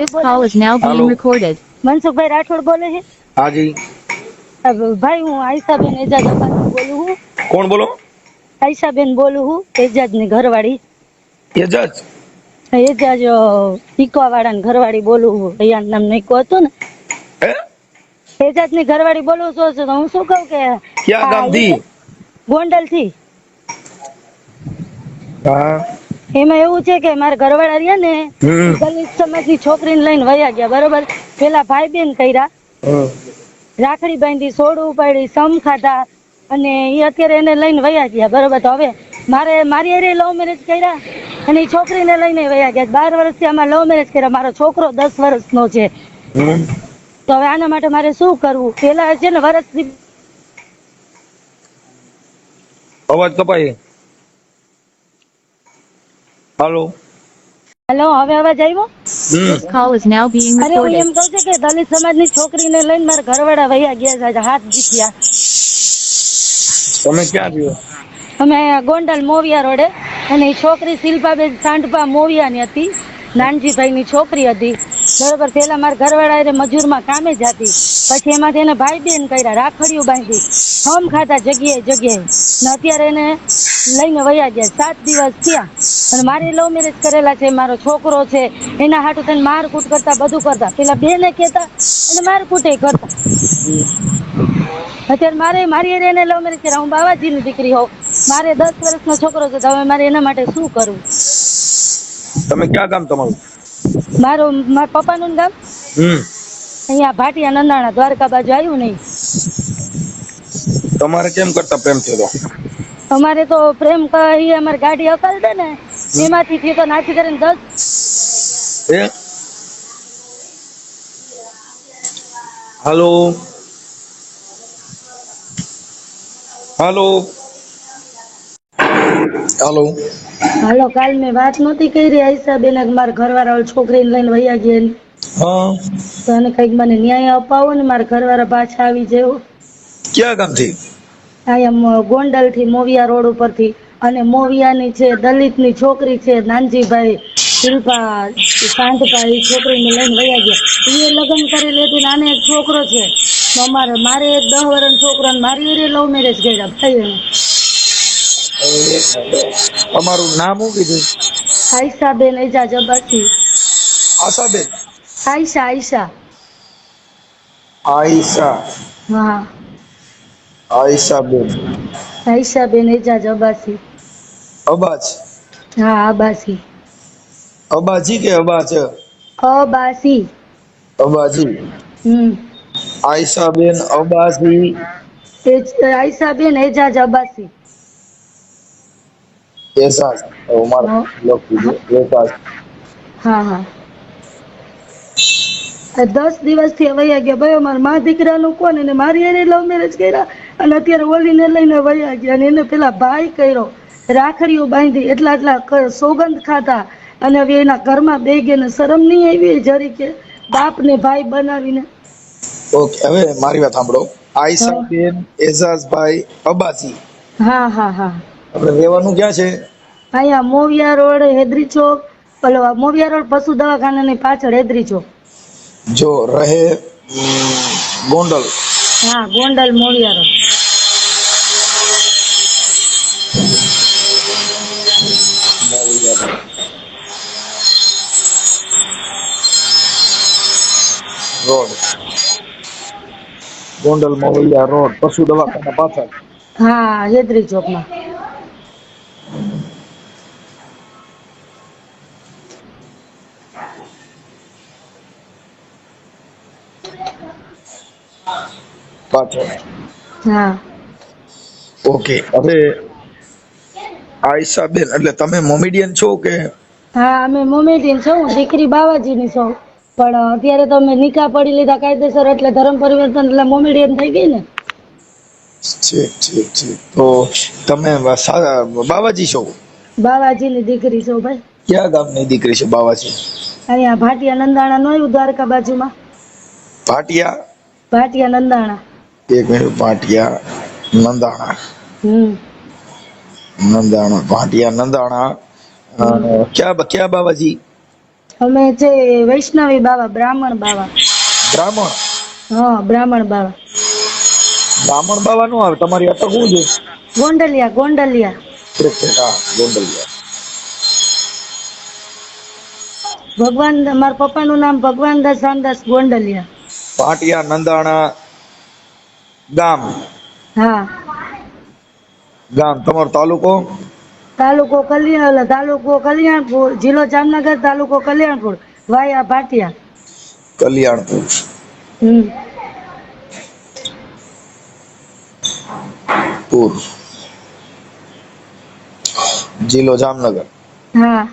This call is now being Hello. recorded. Mansukhbhai Rathod બોલે છે? હા જી ભાઈ હું આયશાબેન એજાજ બોલું છું. કોણ બોલો? આયશાબેન બોલું હું એજાજની ઘરવાળી. એજાજ? એજાજ ઈકવાવાળાની ઘરવાળી બોલું છું. અહીંયા નામ નીકો હતો ને? હે? એજાજની ઘરવાળી બોલું છું છું તો હું શું કહું કે ક્યાં ગામથી? ગોંડલથી હા. એમાં એવું છે કે મારા ઘરવાળા રહ્યા ને દલિત સમાજની છોકરીને લઈને વયા ગયા બરોબર? પેલા ભાઈ બેન કર્યા રાખડી બાંધી સોડું ઉપાડી સમ ખાધા અને એ અત્યારે એને લઈને વયા ગયા બરોબર? તો હવે મારે મારી અરે લવ મેરેજ કર્યા અને એ છોકરીને લઈને વયા ગયા. બાર વર્ષથી આમાં લવ મેરેજ કર્યા. મારો છોકરો દસ વર્ષનો છે. તો હવે આના માટે મારે શું કરવું? પેલા છે ને વર્ષથી અવાજ કપાય હાલો. હેલો હવે અવાજ આવ્યો? હમ. Call is now being અરે હું એમ recorded. કહું છું કે દલિત સમાજની છોકરીને લઈને મારા ઘરવાળા વયા ગયા છે હાથ જીત્યા. તમે ક્યાં રહ્યો? અમે ગોંડલ મોવિયા રોડે અને એ છોકરી શિલ્પાબેન સાંઢપા મોવિયાની હતી. નાનજીભાઈની છોકરી હતી. બરોબર, પેલા મારા ઘરવાળા હારે મજૂરમાં કામે જ હતી પછી એમાંથી એને ભાઈ બેન કર્યા રાખડીઓ બાંધી. હમ ખાતા જગ્યાએ જગ્યાએ. ને અત્યારે એને લઈને વયા ગયા, સાત દિવસ થયા. અને મારે લવ મેરેજ કરેલા છે, મારો છોકરો છે, એના હાટું થઈને મારકૂટ કરતા, બધું કરતા. પેલા બેને કહેતા, અને મારકૂટે કરતા. અત્યારે મારે, મારી એને લવ મેરેજ કર્યા. હું બાવાજીની દીકરી હોઉં. મારે દસ વર્ષનો છોકરો છે, તો હવે મારે એના માટે શું કરવું તમે ક્યાં કામ તમારું? મારું મારા પપ્પાનું ગામ અહીંયા ભાટિયા નંદાણા દ્વારકા બાજુ આવ્યું નહીં. તમારે કેમ કરતા પ્રેમ થયો અમારે તો પ્રેમ કહી અમારી ગાડી અકલ દે ને એમાંથી થી તો નાખી કરીને દસ. હાલો? હાલો? હાલો? હાલો કાલ મેં વાત નહોતી કરી. આઈસા બેન મારા ઘરવાળા છોકરીને લઈને વૈયા ગયા ને. હા. તો મને ન્યાય અપાવો ને મારા ઘરવાળા પાછા આવી જેવો ક્યાં ગામથી? અહીંયા ગોંડલથી મોવિયા રોડ ઉપરથી. અને મોવિયાની છે દલિતની છોકરી છે નાનજીભાઈ શિલ્પા શાંતપા એ છોકરીને લઈને વયા ગયા. એ લગ્ન કરેલી હતી નાને આને એક છોકરો છે. અમારે મારે એક દહ વરણ છોકરો ને મારી લવ મેરેજ કર્યા ભાઈ તમારું નામ શું કીધું? આયશા બેન એજાજ અબ્બાસી આશાબેન? આયશા આયશા. આયશા. હા. આયશા બેન એજાજ અબ્બાસી અબાજ હા અબાસી. અબાજી કે અબાજ અબાસી. અબાજી હમ. આયશાબેન અબાસી. એજ- આયશા બેન એજાજ અબ્બાસી મારે હા. લખી હા હા. દસ દિવસથી વયા ગયા. ભાઈ અમારા મા દીકરાનું કોણ? એને મારી એને લવ મેરેજ કર્યા. અને અત્યારે ઓલીને લઈને વયા ગયા. અને એને પેલા ભાઈ કર્યો. રાખડીઓ બાંધી. એટલા એટલા સોગંદ ખાતા અને હવે એના ઘરમાં બે ગયા શરમ નહીં આવી જરી કે બાપ ને ભાઈ બનાવીને. ઓકે હવે મારી વાત સાંભળો. આઈસા બેન એઝાઝ ભાઈ અબાસી હા હા હા. આપણે રહેવાનું ક્યાં છે? અહીંયા મોવિયા રોડ હેદરી ચોક પેલો મોવિયા રોડ પશુ દવાખાનાની પાછળ હેદરી ચોક. જો રહે ગોંડલ. હા Gondal Moviya road. Road. Gondal Moviya road પશુ દવાખાના પાછળ. હા હેદરી ચોકમાં. પાછળ. હા. ઓકે હવે આયશાબેન એટલે તમે મોમેડિયન છો કે? હા અમે મોમેડિયન છો હું દીકરી બાવાજીની છું. પણ અત્યારે તો અમે નિકાહ પડી લીધા કાયદેસર એટલે ધર્મ પરિવર્તન એટલે મોમેડિયન થઈ ગઈ ને. ઠીક ઠીક ઠીક. તો તમે બાવાજી છો? બાવાજીની દીકરી છો ભાઈ. ક્યાં ગામની દીકરી છે બાવાજી? અહીંયા ભાટિયા નંદાણા નો આવ્યું દ્વારકા બાજુમાં. ભાટિયા ભાટિયા નંદાણા. એક મિનિટ ભાટિયા નંદાણા. હમ. નંદાણા ભાટિયા નંદાણા. ક્યાં ક્યાં બાવાજી? અમે છે વૈષ્ણવી બાવા બ્રાહ્મણ બાવા. બ્રાહ્મણ? હા બ્રાહ્મણ બાવા. બ્રાહ્મણ બાવા નું આવે તમારી અટક શું છે? ગોંડલિયા ગોંડલિયા. હા ગોંડલિયા. ભગવાન મારા પપ્પાનું નામ ભગવાનદાસ રામદાસ ગોંડલિયા. પાટિયા નંદાણા ગામ. હા. ગામ તમારો તાલુકો? તાલુકો કલ્યાણ તાલુકો કલ્યાણપુર જિલ્લો જામનગર તાલુકો કલ્યાણપુર વાયા ભાટિયા કલ્યાણપુર. હમ. પુર. જિલ્લો જામનગર. હા.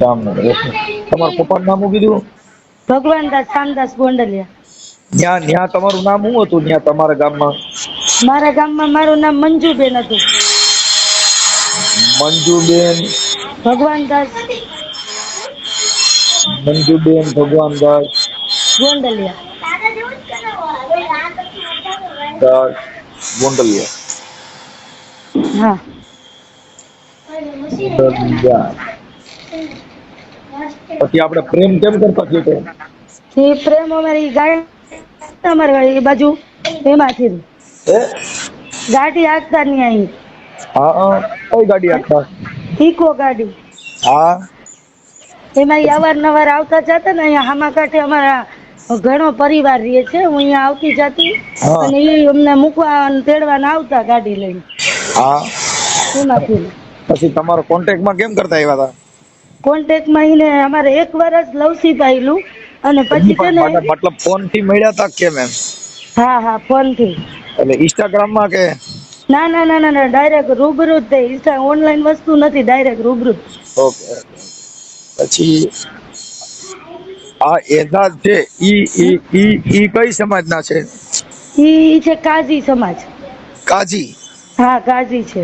જામનગર ઓકે. પપ્પાનું નામ શું કીધું ભગવાનદાસ શામદાસ ગોંડલિયા ન્યા ન્યા તમારું નામ શું હતું ન્યા તમારા ગામમાં મારા ગામમાં મારું નામ મંજુબેન હતું મંજુબેન ભગવાનદાસ મંજુબેન ભગવાનદાસ ગોંડલિયા દાસ ગોંડલિયા હા ગોંડલિયા. પછી આપણે પ્રેમ કેમ કરતા છીએ તો? એ પ્રેમ અમારી ગાય અમારે એ બાજુ એમાંથી એ ગાડી આગતા નહીં અહીં. હા કઈ ગાડી આગતા ઇકો ગાડી. હા. એમાં અવારનવાર આવતા જતા ને અહીંયા હામા કાંઠે અમારા ઘણો પરિવાર રહે છે હું અહીંયા આવતી જતી અને એ અમને મૂકવા તેડવા ને આવતા ગાડી લઈને. હા. એમાંથી પછી તમારો કોન્ટેક્ટમાં કેમ કરતા આવ્યા હતા? કોન્ટેક્ટમાં એને અમારે એક વર્ષ લવસી પાયેલું અને પછી છે ને મતલબ- ફોનથી મળ્યા હતા કેમ એમ? હા હા ફોનથી એટલે ઇન્સ્ટાગ્રામમાં કે? ના ના ના ના ડાયરેક્ટ રૂબરૂ જ તે. ઇન્સ્ટા ઓનલાઈન વસ્તુ નથી ડાયરેક્ટ રૂબરૂ ઓકે પછી આ એજાજ છે ઈ ઈ ઈ ઈ કઈ સમાજના છે? ઈ ઈ છે કાજી સમાજ. કાજી હા કાજી છે.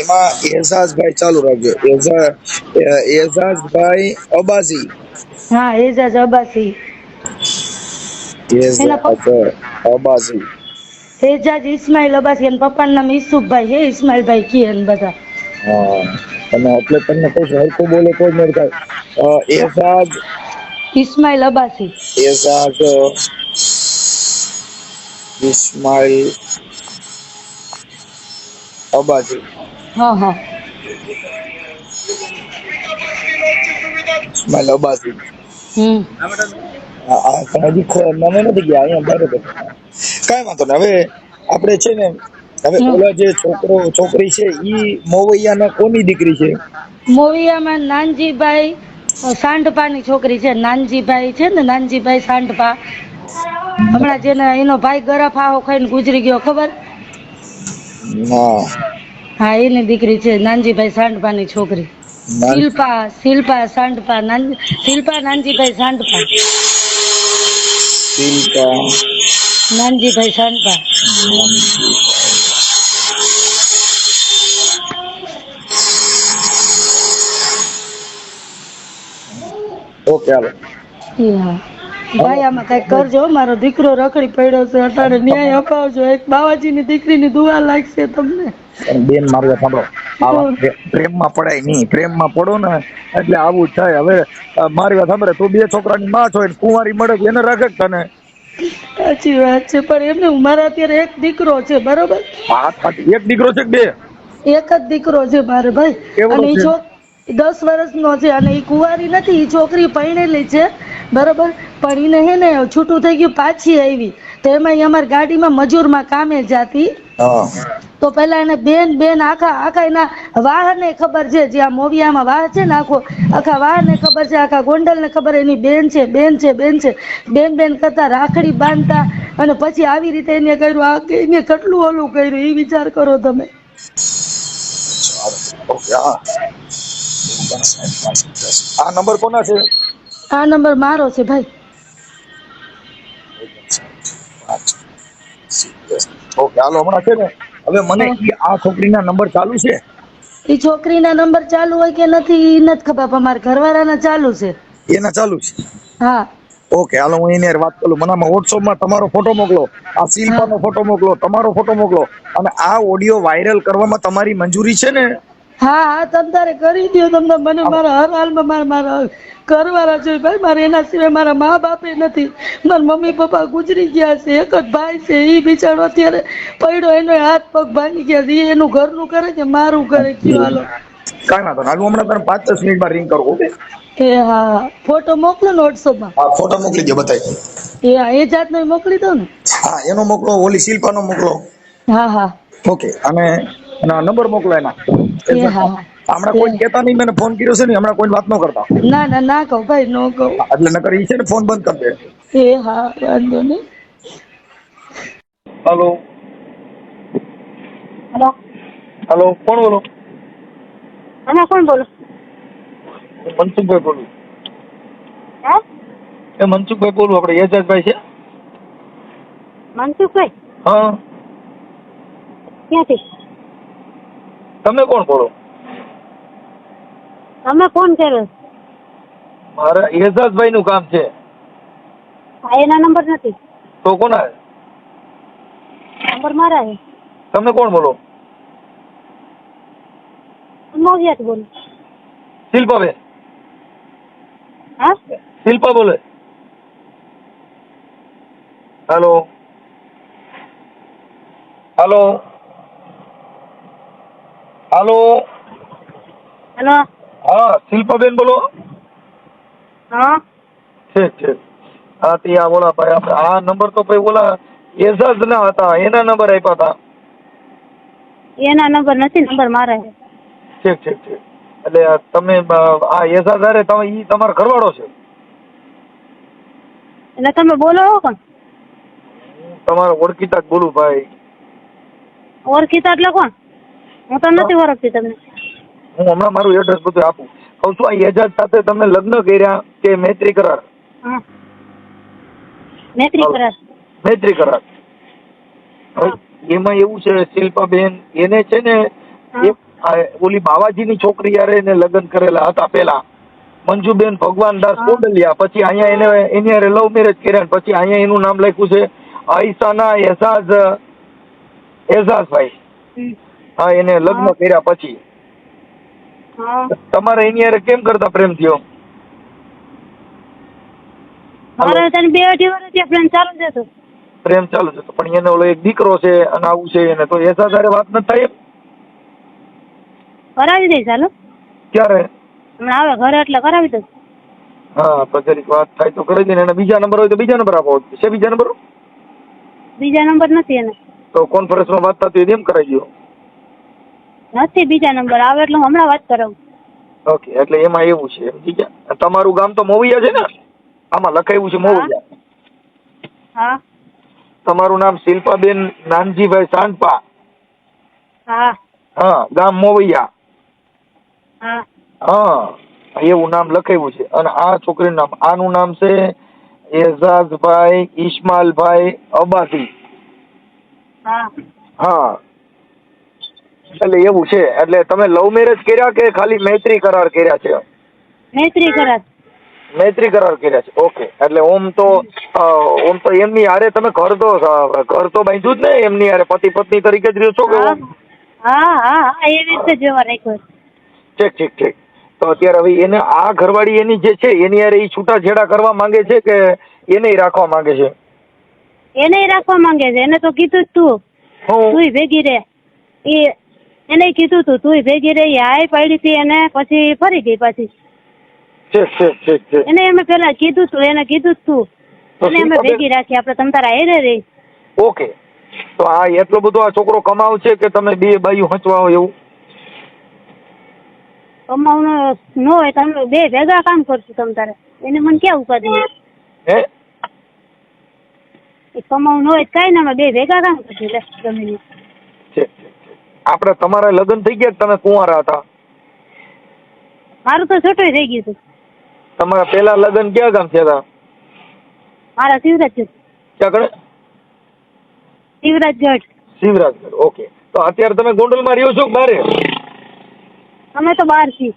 એમાં એઝાઝભાઈ ચાલુ રાખજો. એઝા એઝાઝભાઈ અબાસી હા એજાજ અબાસી અબાસી એજાજ ઇસ્માઇલ અબાસી અને પપ્પાનું નામ ઈસુફભાઈ હે ઇસ્માઇલભાઈ કે ને બધા. હા તમે એટલે તમને કહું છું હરકો બોલે કોઈ મેળ થાય એઝાઝ ઇસ્માઇલ અબાસી એઝાઝ ઇસ્માઇલ અબાસી હા હા. ઇસ્માઇલ અબાસી હમ. હજી ખો- નથી ગયા અહીંયા બરાબર. કાંઈ વાંધો નહીં. હવે આપણે છે ને હવે ઓલા જે છોકરો છોકરી છે ઈ મોવૈયાના કોની દીકરી છે? મોવૈયામાં નાનજીભાઈ સાંઢપાની છોકરી છે. નાનજીભાઈ છે ને નાનજીભાઈ સાંઢપા. હમણાં જેને એનો ભાઈ ગરાફાઓ ખાઈને ગુજરી ગયો ખબર? ના હા એની દીકરી છે નાનજીભાઈ સાંડપાની છોકરી. શિલ્પા શિલ્પા સાંડપા શિલ્પા નાનજીભાઈ સાંડપા. શિલ્પા. નાનજીભાઈ સાંડપા. ઓકે હાલો. હા. ભાઈ આમાં કઈ કરજો મારો દીકરો રખડી પડ્યો છે અટાણે ન્યાય અપાવજો. એક બાવાજીની દીકરીની દુઆ લાગશે તમને. બેન મારું સાંભળો. આવા પ્રેમમાં પડાય નહીં. પ્રેમમાં પડો ને એટલે આવું થાય. હવે મારી વાત સાંભળે તું બે છોકરાની માં છો કુંવારી મળે એને રાખે તને. સાચી વાત છે પણ એમને મારા અત્યારે એક દીકરો છે બરોબર? હાથ એક દીકરો છે બે? એક જ દીકરો છે મારે ભાઈ. અને દસ વર્ષનો છે અને એ કુંવારી નથી એ છોકરી પરણેલી છે બરોબર? પણ એને હે ને છૂટું થઈ ગયું પાછી આવી. તો એમાં અમારી ગાડીમાં મજૂરમાં કામે જાતી. તો પેલા એને બેન બેન આખા આખા એના વાહને ખબર છે જ્યાં મોવિયામાં વાહ છે ને આખો આખા વાહ ને ખબર છે આખા ગોંડલ ને ખબર એની બેન છે બેન છે બેન છે. બેન બેન કરતા રાખડી બાંધતા અને પછી આવી રીતે એને કર્યું આ એને કેટલું ઓલું કર્યું એ વિચાર કરો તમે. આ નંબર કોના છે? આ નંબર મારો છે ભાઈ. ઓકે હાલો હમણાં છે ને હવે મને આ છોકરીના નંબર ચાલુ છે? એ છોકરીના નંબર ચાલુ હોય કે નથી એ નથી ખબર પણ મારા ઘરવાળાના ચાલુ છે. એના ચાલુ છે? હા. ઓકે હાલો હું એની વાત કરું. મને આમાં WhatsApp માં તમારો ફોટો મોકલો આ શિલ્પાનો ફોટો મોકલો તમારો ફોટો મોકલો. અને આ ઓડિયો વાયરલ કરવામાં તમારી મંજૂરી છે ને? હા હા તમ તારે કરી દો તમને મને મારા હર હાલમાં મારા મારા કરવાના જોઈએ ભાઈ મારે એના સિવાય મારા મા બાપે નથી. મારા મમ્મી પપ્પા ગુજરી ગયા છે એક જ ભાઈ છે એ બિચારો અત્યારે પડ્યો એનો હાથ પગ ભાંગી ગયા છે એનું ઘરનું કરે કે મારું કરે? કયો હાલો. કાંઈ વાંધો હાલ હું હમણાં તને પાંચ દસ મિનિટમાં રિંગ કરું ઓકે? એ હા ફોટો મોકલો ને વોટ્સઅપમાં હા ફોટો મોકલી દો બતાવી એ હા એ જાતનો મોકલી દો ને. હા એનો મોકલો ઓલી શિલ્પાનો મોકલો. હા હા. ઓકે અને નંબર મોકલો એના. હમણાં કોઈ કેતા નહીં મને ફોન કર્યો છે ને હમણાં કોઈ વાત ન કરતા. ના ના ના કહો ભાઈ નો કહો. એટલે નકર ઈ છે ને ફોન બંધ કરી દે. એ હા વાંધો નહીં. હલો. હેલો. હલો કોણ બોલો? અમે કોણ બોલો? મનસુખભાઈ બોલું. હે? એ મનસુખભાઈ બોલું આપણે એજાજભાઈ છે. મનસુખભાઈ? હા. ક્યાંથી? તમે કોણ બોલો? તમે કોણ કર્યો? મારે એજાજભાઈ નું કામ છે. આ એના નંબર નથી. તો કોના? નંબર મારા છે. તમે કોણ બોલો? મોવિયાથી બોલો. શિલ્પાબેન. હા? શિલ્પા બોલે. હેલો. હેલો. હેલો. હેલો. હા શિલ્પાબેન બોલો. હા. ઠીક ઠીક. હા તે આ બોલા ભાઈ આપણે આ નંબર તો ભાઈ ઓલા એઝાઝ ના હતા એના નંબર આપ્યા હતા. એના નંબર નથી નંબર મારા. છે ઠીક ઠીક ઠીક. એટલે તમે આ એઝાઝ અરે તમે ઈ તમારો ઘરવાળો છે? એટલે તમે બોલો પણ કોણ? તમારો ઓળખીતા જ બોલું ભાઈ. ઓળખીતા એટલે કોણ? હું તો નથી ઓળખતી તમને. હું હમણાં મારું એડ્રેસ બધું આપું. કહું છું આ એજાજ સાથે તમે લગ્ન કર્યા કે મૈત્રી કરાર? મૈત્રી કરાર. મૈત્રી કરાર. એમાં એવું છે શિલ્પાબેન એને છે ને ઓલી બાવાજીની છોકરી યારે એને લગ્ન કરેલા હતા પેલા મંજુબેન ભગવાન દાસ કોડલિયા. પછી અહીંયા એને એની હારે લવ મેરેજ કર્યા પછી અહીંયા એનું નામ લખ્યું છે આઈસાના એઝાઝ એઝાઝભાઈ. હા એને લગ્ન કર્યા પછી. તમારે એની હારે કેમ કરતા પ્રેમ થયો? મારે તને બે અઢી વર્ષ ત્યાં પ્લાન ચાલુ જ હતો. પ્રેમ ચાલુ છે પણ એને ઓલો એક દીકરો છે અને આવું છે એને તો એસા હારે વાત નથી થાય? કરાવી દઈશ હાલો ક્યારે? હમણાં આવે ઘરે એટલે કરાવી દઉં. હા તો જરીક વાત થાય તો કરી દે એને બીજા નંબર હોય તો બીજા નંબર આપો. છે બીજા નંબર? બીજા નંબર નથી એને. તો કોન્ફરન્સમાં વાત થતી એમ કરાવી દો નથી બીજા નંબર આવે એટલે હું હમણાં વાત કરું ઓકે એટલે એમાં એવું છે ઠીક છે તમારું ગામ તો મોવિયા છે ને? આમાં લખાયું છે મોવિયા. હા. તમારું નામ શિલ્પાબેન નાનજીભાઈ સાંડપા. હા. હા ગામ મોવૈયા. હા. હા એવું નામ લખાયું છે. અને આ છોકરીનું નામ આનું નામ છે એઝાઝભાઈ ઇસ્માલભાઈ અબાસી. હા. હા. એટલે એવું છે. એટલે તમે લવ મેરેજ કર્યા કે ખાલી મૈત્રી કરાર કર્યા છે? મૈત્રી કરાર. મૈત્રી કરાર કર્યા છે. ઓકે. એટલે ઓમ તો ઓમ તો એમની હારે તમે ઘર તો ઘર તો બાંધ્યું જ ને? એમની હારે પતિ પત્ની તરીકે જ રહ્યો છો કે હા. હા હા એવી રીતે જોવા રાખ્યો ઠીક ઠીક ઠીક. તો અત્યારે હવે એને આ ઘરવાળી એની જે છે એની હારે એ છૂટાછેડા કરવા માંગે છે કે એને રાખવા માંગે છે? એને રાખવા માંગે છે. એને તો કીધું જ તું. ભેગી રે. એ એને કીધું તું તું ભેગી રહી આય હાય પાડી હતી એને પછી ફરી ગઈ પાછી. એને અમે પેલા કીધું તું એને કીધું તું. એને અમે ભેગી રાખી આપણે તમ તારા હેરે રહી. ઓકે. તો આ એટલો બધો આ છોકરો કમાવ છે કે તમે બે બાયું હોય એવું? કમાવાનું ન હોય તમે બે ભેગા કામ કરશું તમ તારે. એને મને ક્યાં ઉપાધિ? હે? કમાવું ન હોય કાંઈ ના બે ભેગા કામ કરશું લે જમીન આપણે તમારા લગ્ન થઈ ગયા તમે કુંવારા હતા? મારું તો છોટું થઈ ગયું હતું તમારા પહેલા લગ્ન ક્યાં ગામ થયા હતા? મારા શિવરાજ ક્યાં કણે? શિવરાજગઢ. શિવરાજગઢ ઓકે. તો અત્યારે તમે ગોંડલમાં રહ્યો છો બારે? અમે તો બહાર છીએ.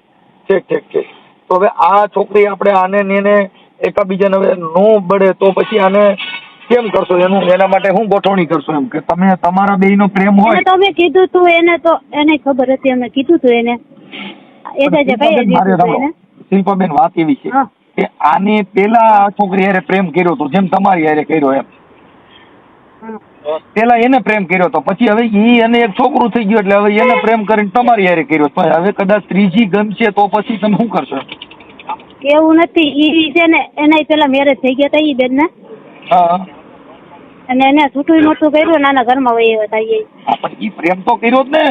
ઠીક ઠીક ઠીક. તો હવે આ છોકરી આપણે આને ને એને એકાબીજાને હવે નો બળે તો પછી આને કેમ કરશો? એનું એના માટે શું ગોઠવણી કરશો એમ કે તમે તમારા બેયનો પ્રેમ એને હોય. તમે કીધું તું એને તો એને ખબર હતી અમે કીધું તું એને. એ સાજે કઈ શિલ્પાબેન, વાત એવી છે કે આને પેલા છોકરી હારે પ્રેમ કર્યો હતો જેમ તમારી હારે કર્યો એમ. પેલા એને પ્રેમ કર્યો હતો પછી હવે ઈ અને એક છોકરું થઈ ગયું એટલે હવે એને પ્રેમ કરીને તમારી હારે કર્યો. તો હવે કદાચ ત્રીજી ગમશે તો પછી તમે શું કરશો? એવું નથી. ઈ છે ને એના પેલા મેરેજ થઈ ગયા હતા ઈ બેન ને હા. અને એને છૂટું નહોતું કર્યું નાના ઘરમાં વહી હતા હા, પણ ઈ પ્રેમ તો કર્યો જ ને.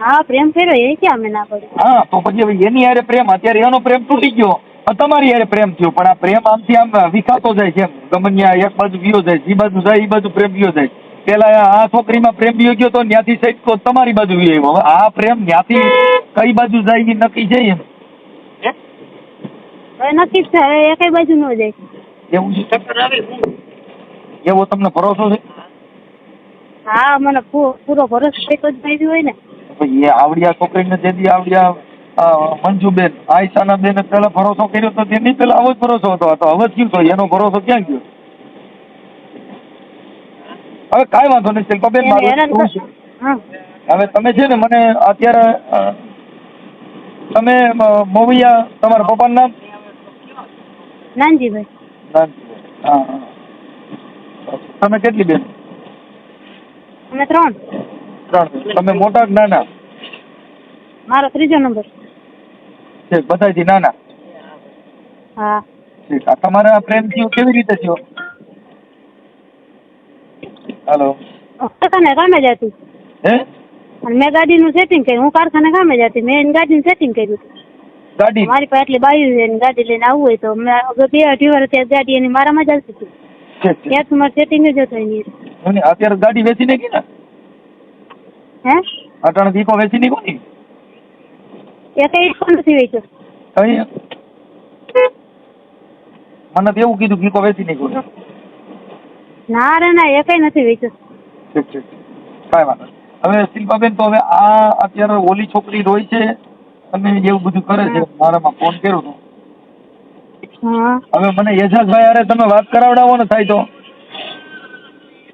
હા પ્રેમ કર્યો એ ક્યાં અમે ના પડ્યું હા તો પછી એની હારે પ્રેમ અત્યારે એનો પ્રેમ તૂટી ગયો. તમારી યારે પ્રેમ થયો પણ આ પ્રેમ આમથી આમ વિખાતો જાય છે ગમન્યા એક બાજુ ગયો જાય જે બાજુ જાય એ બાજુ પ્રેમ ગયો જાય. પેલા આ છોકરીમાં પ્રેમ ગયો ગયો તો સહિત તો તમારી બાજુ ગયો. હવે આ પ્રેમ ત્યાંથી કઈ બાજુ જાય એ નક્કી છે એમ. નક્કી છે એ કઈ બાજુ ન જાય. એવું છે? એવો તમને ભરોસો છે? હા મને પૂરો ભરોસો એક જ ભાઈ હોય ને. એ આવડિયા છોકરીને જેથી આવડિયા મંજુબેન આયશાના બેન પેલા ભરોસો કર્યો તો તેની પેલા આવો જ ભરોસો હતો. તો હવે જ ગયો તો એનો ભરોસો ક્યાં ગયો? હવે કાંઈ વાંધો નહીં શિલ્પાબેન મારું છે? હવે તમે છે ને મને અત્યારે તમે મોવિયા તમારા પપ્પાનું નામ? નાનજીભાઈ. હા હા. તમે કેટલી બેન? અમે ત્રણ. ત્રણ. તમે મોટા કે નાના? મારો ત્રીજો નંબર. છે બધાથી નાના? હા. ઠીક. આ તમારા પ્રેમ થયો કેવી રીતે થયો? હાલો. કારખાને કામે જતી હે? અને મેં ગાડીનું સેટિંગ કર્યું હું કારખાને કામે જતી મેં એની ગાડીનું સેટિંગ કર્યું. ગાડી? મારી પાસે એટલી બાયું છે ને ગાડી લઈને આવવું હોય તો મેં બે અઢી વર્ષ ત્યાં ગાડી એની મારામાં જ આવતી હતી. ત્યાં તો મારે સેટિંગ જ હતો એની. અત્યારે ગાડી વેચી નાખી ને? હે? અટાણે દીકો વેચી નાખો ને? એ કઈ નથી વેચ્યો. મને તો એવું કીધું ગીકો વેચી નાખો ના રે ના એ કઈ નથી વેચ્યો. ઠીક ઠીક કાંઈ વાંધો. હવે શિલ્પાબેન તો હવે આ અત્યારે ઓલી છોકરી રોય છે. અને એવું બધું કરે છે મારામાં ફોન કર્યો તો. હવે મને એજાજભાઈ અરે તમે વાત કરાવડાવો ને થાય તો.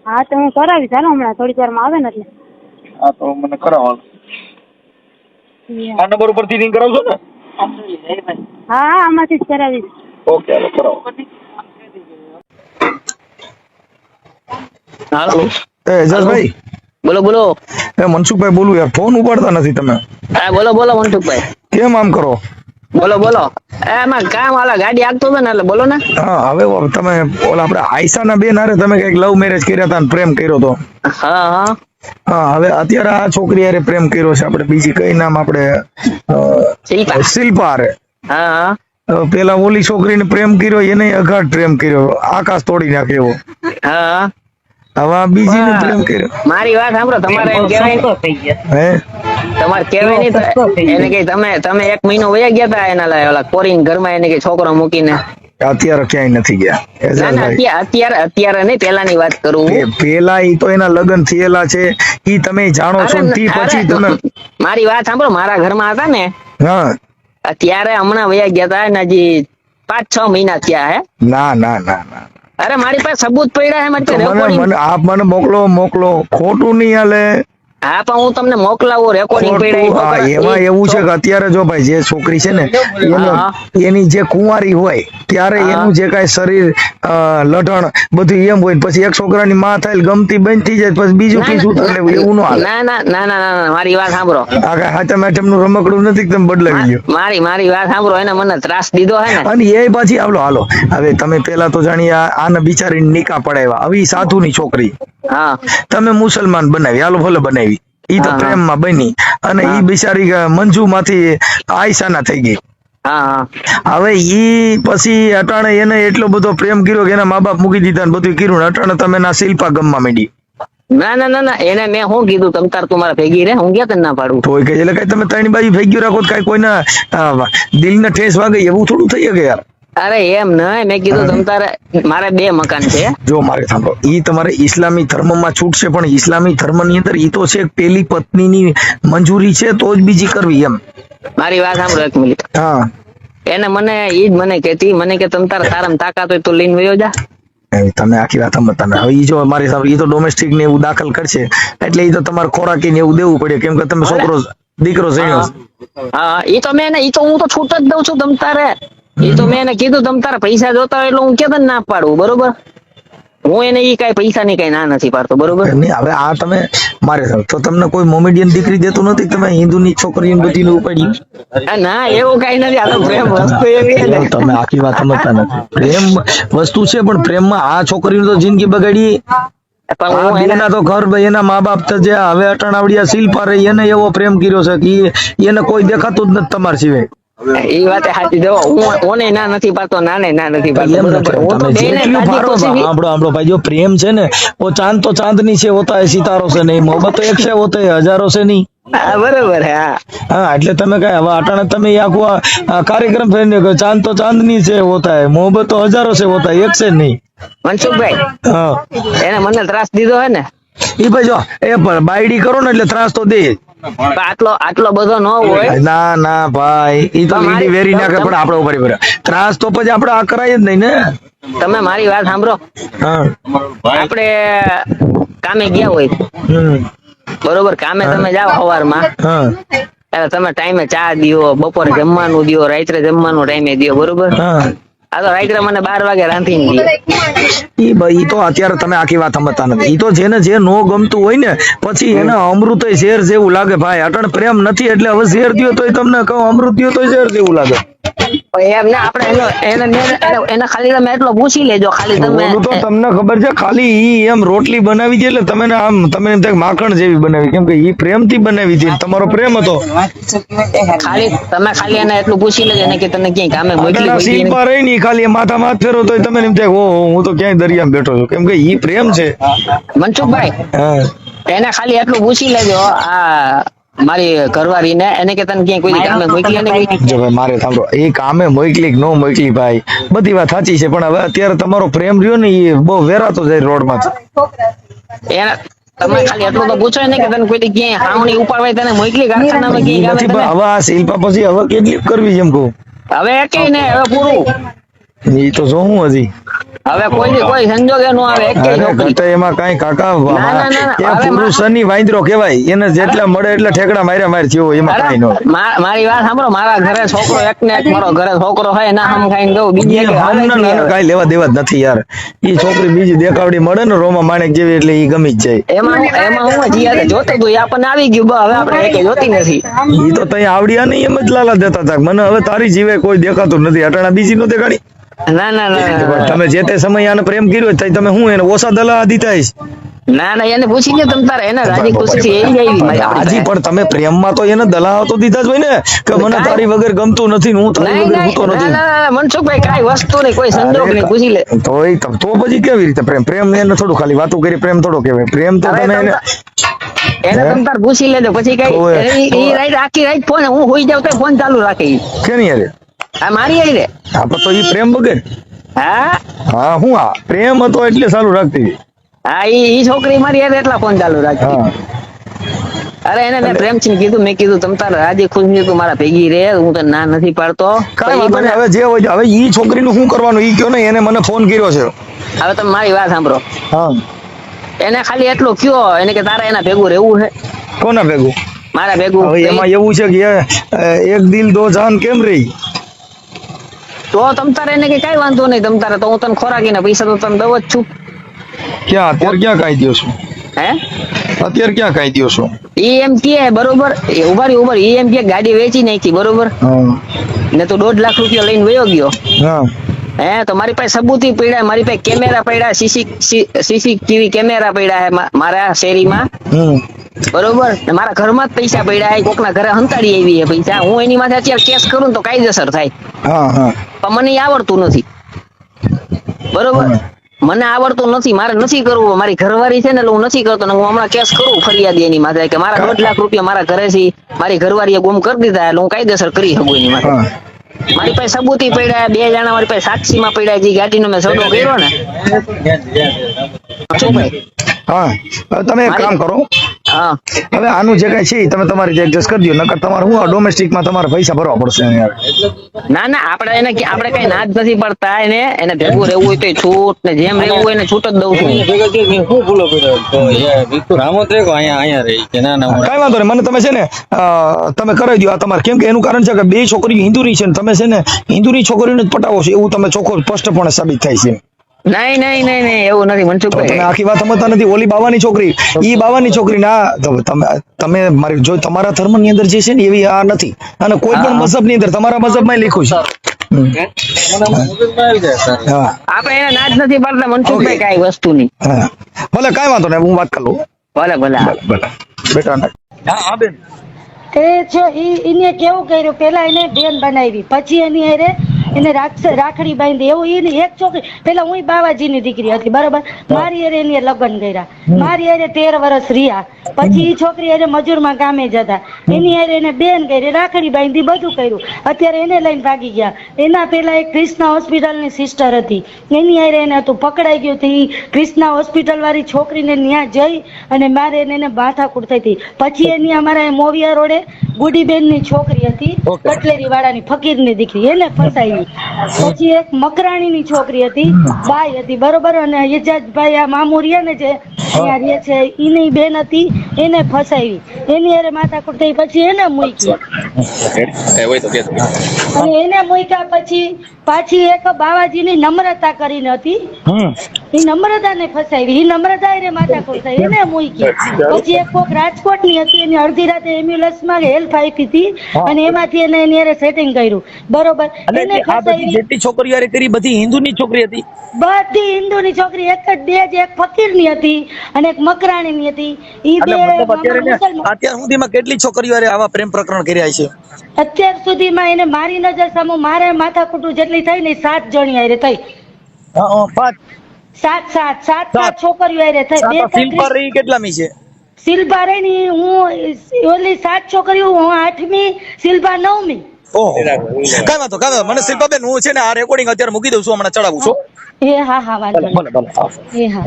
હા તો હું કરાવી ચાલો હમણાં થોડીક વારમાં આવે ને એટલે. હા તો મને કરાવો આ નંબર ઉપરથી રિંગ કરાવશો ને? હા હા આમાંથી જ કરાવીશ. ઓકે હાલો કરાવો. હાલો. એ એજાજભાઈ બોલો બોલો. એ મનસુખભાઈ બોલું યાર ફોન ઉપાડતા નથી તમે. હા બોલો બોલો મનસુખભાઈ. કેમ આમ કરો? બોલો બોલો. એમાં કામ વાલા ગાડી આગતો હતો ને એટલે બોલો ને. હા હવે તમે ઓલા આપણે આયશાના બેન હારે તમે કંઈક લવ મેરેજ કર્યા હતા ને પ્રેમ કર્યો તો? હા હા. હા હવે અત્યારે આ છોકરી હારે પ્રેમ કર્યો છે આપણે બીજી કઈ નામ આપણે શિલ્પા. હારે. હા પેલા ઓલી છોકરીને પ્રેમ કર્યો એને અઘાટ પ્રેમ કર્યો આકાશ તોડી નાખે હા. હવે બીજી ને પ્રેમ કર્યો. મારી વાત સાંભળો તમારે એમ કહેવાય હે? તમારે કહેવાય નહીં એને કે તમે તમે એક મહિનો વયા ગયા હતા એના લાય ઓલા કોરીન ઘરમાં એને કે છોકરો મૂકીને. અત્યારે ક્યાંય નથી ગયા. ના ના એજાજભાઈ અત્યારે અત્યારે નહીં પેલાની વાત કરું પેલા ઈ તો એના લગ્ન થયેલા છે. ઈ તમે જાણો છો ને તી પછી તમે મારી વાત સાંભળો મારા ઘરમાં હતા ને. હા. અત્યારે હમણાં વયા ગયા હતા ને હજી પાંચ છ મહિના થયા હે. ના ના ના ના. અરે મારી પાસે સબૂત પડ્યા છે મારી પાસે આપ મને મોકલો મોકલો. ખોટું નહીં હાલે. હા પણ હું તમને મોકલાવું રેકોર્ડિંગ એમાં એવું છે કે અત્યારે જો ભાઈ જે છોકરી છે ને એનો જે કુંવારી હોય ત્યારે. એનું જે કાંઈ શરીર લઢણ બધું એમ હોય પછી એક છોકરાની માં થાય ગમતી બંધ થઈ જાય પછી બીજું તો એટલે એવું ન હાલે. ના ના ના ના ના ના, મારી વાત સાંભળો. આ કાંઈ હાચમનું રમકડું નથી તમે બદલાવી ગયો મારી મારી વાત સાંભળો એને મને ત્રાસ દીધો હે ને. અને એ પછી આવલો હાલો. હવે તમે પેલા તો જાણીએ આ- આને બિચારીને નિકા પડાવ્યા. આવી સાધુ સાધુની છોકરી. હા. તમે મુસલમાન બનાવી હાલો ભલે બનાવી. ઈ તો. પ્રેમમાં બની. અને ઈ બિચારી મંજુ માંથી આયશાના થઈ ગઈ. હવે ઈ પછી અટાણે એને એટલો બધો પ્રેમ કર્યો કે એના મા બાપ મૂકી દીધા ને બધું કર્યું અટાણે તમે ના શિલ્પા ગમવા માંડી. ના ના ના ના. એને મેં શું કીધું? તમ તાર તું મારા ભેગી રે હું ક્યાં તને ના પાડું? તો કે એટલે કઈ તમે ત્રણ બાજુ ભેગ્યું રાખો કઈ કોઈના દિલને ઠેસ વાગે એવું થોડું થઈ શકે યાર. અરે એમ નહીં મેં કીધું તમ તારે મારે બે મકાન છે. જો મારે સાંભળો ઈ તમારે ઇસ્લામી ધર્મમાં છૂટ છે પણ ઇસ્લામી ધર્મની અંદર ઈ તો છે પેલી પત્નીની મંજૂરી છે તો જ બીજી કરવી એમ. મારી વાત સાંભળો એક મિનિટ. હા. એને મને ઈ જ મને કહેતી મને કે તમ તારે તારમ તાકાત હોય તો લઈને વયો જા. તમે આખી વાત તમે હવે ઈ જો મારી સામે ઈ તો ડોમેસ્ટિક ને એવું દાખલ કરશે એટલે ઈ તો તમારે ખોરાકી ને એવું દેવું પડે. કેમ કે તમે છોકરો દીકરો જણ્યો. હા. ઈ તો મેં ઈ તો હું તો છૂટ જ દઉં છું તમ તારે. ઈ તો મેં એને કીધું તમ તારા પૈસા જોતા હોય એટલે હું કેમ ના પાડું બરોબર? હું એને એ કઈ પૈસા ની કઈ ના નથી પાડતો બરોબર? નહીં હવે આ તમે મારે તો તમને કોઈ મોમેડિયન દીકરી દેતું નથી તમે હિન્દુની છોકરીને બધીને ઉપાડી ના એવું કઈ નથી આ તો પ્રેમ વસ્તુ એવી છે તમે આખી વાત સમજતા નથી. પ્રેમ વસ્તુ છે પણ પ્રેમમાં આ છોકરીની તો જિંદગી બગાડી. એને તો ઘર એના મા બાપ જે હવે અટાણાવડિયા શિલ્પા રહી એને એવો પ્રેમ કર્યો છે કે એને કોઈ દેખાતું જ નથી તમારા સિવાય. એ વાત સાચી. જો હું ઓને નથી પાડતો ના ને ના નથી પાડતો આપણો આપણો ભાઈ જો પ્રેમ છે ને ઓ ચાંદ તો ચાંદની છે હોતા સિતારો છે નહીં મોહબત તો એક છે હોતે હજારો છે નહીં બરોબર હા. હા એટલે તમે કઈ હવે અટાણે તમે આખું કાર્યક્રમ ફેરને કહો ચાંદ તો ચાંદની છે હોતા મોહબત તો હજારો છે હોતા એક છે નહીં મનસુખભાઈ હા. એને મને ત્રાસ દીધો હે ને. એ ભાઈ જો એ પણ બાયડી કરો ને એટલે ત્રાસ તો દે. જ આટલો આટલો બધો ન હોય. ના ના ભાઈ. ઈ તો પણ વેરી ના તમે- પણ આપણે ઉપર ઉપર ત્રાસ તો પછી આપણે આ કરાય જ નહીં ને. તમે મારી વાત સાંભળો. આપણે કામે ગયા હોય. બરોબર કામે તમે જાઓ સવારમાં. ત્યારે તમે ટાઈમે ચા દિયો બપોરે જમવાનું દિયો રાત્રે જમવાનું ટાઈમે દિયો બરોબર? આ તો રાત્રે મને બાર વાગે રાંધી ઈ ભાઈ ઈ તો અત્યારે તમે આખી વાત સમજતા નથી. ઈ તો જેને જે નો ગમતું હોય ને પછી એને અમૃત ઝેર જેવું લાગે. ભાઈ અટણ પ્રેમ નથી એટલે હવે ઝેર દો તોય તમને કહું અમૃત દો તોય ઝેર જેવું લાગે. આપણે એનો એને એને- એને ખાલી તમે એટલો પૂછી લેજો ખાલી તમે તો તમને ખબર છે ખાલી ઈ એમ રોટલી બનાવી છે એટલે તમે આમ તમે એમ માખણ જેવી બનાવી કેમ કે ઈ પ્રેમથી બનાવી છે તમારો પ્રેમ હતો. ખાલી તમે ખાલી એને એટલું પૂછી લેજો કે તને ક્યાંય કામે મોકલી હોય શિલ્પા રહી ની ખાલી માથા માથ ફેરો તો તમે એમ થાય ઓહો હું તો ક્યાંય દરિયામાં બેઠો છું કેમ કે ઈ પ્રેમ છે. મનસુખભાઈ એને ખાલી એટલું પૂછી લેજો આ મારી ઘરવાળીને એને કે તને ક્યાંય કોઈ કામે મોકલી ને જો ભાઈ મારે સાંભળો એ કામે મોકલી કે નો મોકલી ભાઈ બધી વાત સાચી છે પણ હવે અત્યારે તમારો પ્રેમ રહ્યો ને એ બહુ વેરાતો જાય રોડમાં તમે ખાલી એટલું તો પૂછો ને કે તને કોઈ ક્યાંય હાવણી ઉપાડવાય તને મોકલી કારખાનામાં ક્યાંય નથી કામે હવે આ શિલ્પા પછી હવે કેટલી કરવી જેમ કહું? હવે એકેય ને હવે પૂરું. એ તો જોઉં હજી. હવે કોઈ કોઈ સંજોગ એનો આવે એક છોકરી એમાં કઈ કાકા. એ પુરુષની વાંદરો કહેવાય એને જેટલા મળે એટલા ઠેકડા માર્યા માર થયો એમાં કઈ નો મારી વાત સાંભળો મારા ઘરે છોકરો એક ને એક મારો ઘરે છોકરો હોય ના હમ ખાઈને દઉં બીજી એક. કાંઈ લેવા દેવા જ નથી યાર. ઈ છોકરી બીજી દેખાવડી મળે ને રોમા માણેક જેવી એટલે ઈ ગમી જ જાય. એમાં એમાં હું જીયા જોતો તો આપણને આવી ગયું હવે આપણે એકે જોતી નથી. ઈ તો તઈ આવડ્યા નહીં એમ જ લાલા દેતા હતા મને હવે તારી જીવે કોઈ દેખાતું નથી અટાણા બીજી નો દેખાડી. ના ના ના, તમે જે તે સમય આને પ્રેમ કર્યો તઈ તમે હું એને ઓછા દલા દીધા. ના ના એને પૂછી લે તમ તારે એને રાજી ખુશી થી એવી આવી હાજી પણ તમે પ્રેમમાં તો એને દલાવ તો દીધા જ હોય ને કે મને તારી વગર ગમતું નથી હું તારી વગર ગમતો નથી. ના, ના, મનસુખભાઈ કાંઈ વસ્તુ નહીં કોઈ સંજોગ નહીં પૂછી લે. તોય તો તો પછી કેવી રીતે પ્રેમ? પ્રેમ એને થોડું ખાલી વાતો કરી પ્રેમ થોડો કહેવાય. પ્રેમ તો અરે તમે એને એને તમ તાર પૂછી લેજો પછી કઈ ઈ રાઈટ આખી રાઈટ ફોન હું હોઈ જાઉં તો ફોન ચાલુ રાખે કે નહીં યારે આ મારી આઈ રે. આપણે તો ઈ પ્રેમ વગર. હા? હા હું આ? પ્રેમ હતો એટલે ચાલુ રાખતી હા ઈ છોકરી મારી યાર એટલા ફોન ચાલુ રાખતી અરે એને મેં પ્રેમથી કીધું મેં કીધું તમ તારે રાજી ખુશી તું મારા ભેગી રે હું તને ના નથી પાડતો. હવે જે હોય હવે ઈ છોકરીનું શું કરવાનું? ઈ કયો ને એને મને ફોન કર્યો છે. હવે તમે મારી વાત સાંભળો. હા. એને ખાલી એટલું કયો એને કે તારા એના ભેગું રહેવું છે? કોના ભેગું? મારા ભેગું એમાં એવું છે કે એક દિલ દો જાન કેમ રહી? તો તમ તારે એને કે કઈ વાંધો નહીં તમ તારે તો હું તને ખોરાકીને પૈસા તો તને દઉં જ છું. ક્યાં? અત્યારે ક્યાં કાઈ દો છો? હે? અત્યારે ક્યાં કાઈ દો છો? ઈ એમ કે બરોબર? એ ઊભા રહી ઊભા એમ કે ગાડી વેચી નાખી બરોબર? ને તો દોઢ લાખ રૂપિયા લઈને વયો ગયો. હા. હે તો મારી પાસે સબૂતી પડ્યા મારી પાસે કેમેરા પડ્યા સીસી સીસી ટીવી કેમેરા પડ્યા હે મારા શેરીમાં. બરોબર? મારા ઘરમાં જ પૈસા પડ્યા હે કોકના ઘરે હંતાડી આવી હે પૈસા. હું એની માથે અત્યારે કેસ કરું તો કાયદેસર થાય. હા હા. પણ મને આવડતું નથી. બરોબર? મને આવડતું નથી મારે નથી કરવું. મારી ઘરવાળી છે ને એટલે હું નથી કરતો. ને હું હમણાં કેસ કરું ફરિયાદ એની માથે કે મારા દોઢ લાખ રૂપિયા મારા ઘરે થી મારી ઘરવાળીએ ગુમ કરી દીધા એટલે હું કાયદેસર કરી શકું એની માથે. મારી પાસે સબૂતી પડ્યા બે જણા મારી પાસે સાક્ષીમાં પડ્યા જે ગાડીનો મેં સોદો કર્યો ને. શું ભાઈ? હા. તમે એક કામ કરો. હા. હવે આનું જે કઈ છે તમે તમારી રીતે એડજસ્ટ કરી દો નકર તમારે હું ડોમેસ્ટિકમાં તમારે પૈસા ભરવા પડશે યાર ના ના આપણે એને આપણે કઈ ના જ નથી પડતા એને એને ભેગું રહેવું હોય તો છૂટ ને જેમ રહેવું હોય એને છૂટ જ દઉં છું. શું ભૂલો કર્યો? તો યાર વિકુ રામોદ રે અહીંયા અહીંયા રહી કે ના ના કઈ વાંધો નહીં. મને તમે છે ને તમે કરાવી દો. આ તમારે કેમ કે એનું કારણ છે કે બે છોકરીઓ હિન્દુરી છે ને તમે છે ને હિન્દુરી છોકરીઓને જ પટાવો છો. એવું તમે ચોખ્ખો સ્પષ્ટપણે સાબિત થાય છે. નહીં નહીં નહીં નહીં એવું નથી મનસુખભાઈ. તમે આખી વાત સમજતા નથી. ઓલી બાવાની છોકરી ઈ બાવાની છોકરી ના તમે તમે મારી જો તમારા ધર્મની અંદર જે છે ને એવી આ નથી. અને કોઈ પણ. મઝહબની અંદર તમારા મઝહબમાં લખ્યું છે. હમ. મને મગજમાં આવી જાય સર. હા. આપણે એને ના જ નથી પાડતા મનસુખભાઈ કઈ વસ્તુની. ભલે કઈ વાંધો નહીં હું વાત કરું. ભલે. ભલે ભલે. બેટા હા હા બેન. એ એને કેવું કર્યું? પેલા એને બેન બનાવી. પછી એની અરે એને રાખડી બાંધી. એવું એની એક છોકરી પેલા હું બાવાજીની દીકરી હતી બરોબર? મારી અરે એની લગ્ન કર્યા. મારી અરે તેર વર્ષ રહ્યા. પછી એ છોકરી હારે મજૂરમાં કામે જતા. એની હારે એને બેન કરી રાખડી બાંધી બધું કર્યું. અત્યારે એને લઈને ભાગી ગયા. એના પેલા એક ક્રિષ્ના હોસ્પિટલની સિસ્ટર હતી. એની હારે એને હતું પકડાઈ ગયું હતી. ક્રિષ્ના હોસ્પિટલ વાળી છોકરીને ત્યાં જઈ અને મારે એને માથાકૂટ થઈ હતી પછી એની અમારા મોવિયા રોડે ગુડીબેનની છોકરી હતી કટલેરી વાળાની ફકીરની દીકરી. એને ફસાવી પછી એક મકરાણીની છોકરી હતી બાઈ હતી બરોબર? અને યજાજભાઈ આ મામુરિયા ને જે અહીંયા રહે છે એની બેન હતી એને ફસાવી એની હારે માથાકૂટ થઈ પછી એને મૂકી અને એને મૂક્યા પછી પાછી એક બાવાજીની નમ્રતા કરીને હતી. એ નમ્રતાને ફસાવી. એ નમ્રતા એને માતા ફસાવી. એને મૂકી પછી એક કોક રાજકોટની હતી. એની અડધી રાતે એમ્બ્યુલન્સમાં હેલ્પ આપી હતી. અને એમાંથી એને એની સેટિંગ કર્યું. બરોબર. એને ફસાવી. જેટલી છોકરીઓ કરી બધી હિન્દુની છોકરી હતી? બધી હિન્દુની છોકરી. એક જ બે જ એક ફકીરની હતી અને એક મકરાણીની હતી. એ બે અત્યારે સુધીમાં કેટલી છોકરીઓ હારે આવા પ્રેમ પ્રકરણ કર્યા છે? અત્યાર સુધીમાં એને મારી નજર સામે મારે માથાકૂટું જેટલી થઈ ને સાત જણી હારે થઈ. હા, હા, પાંચ. સાત સાત સાત સાત. છોકરીઓ હારે થઈ. બે સિલ્પર શિલ્પા રહી કેટલામી છે? શિલ્પા રે ની હું ઓલી સાત છોકરીઓ હું આઠમી શિલ્પા નવમી. ઓહો. કાંઈ વાંધો કાંઈ મને શિલ્પાબેન હું છે ને આ રેકોર્ડિંગ અત્યારે મૂકી દઉં છું હમણાં ચડાવું છું. એ હા હા વાંધો ભલે ભલે હા. એ હા.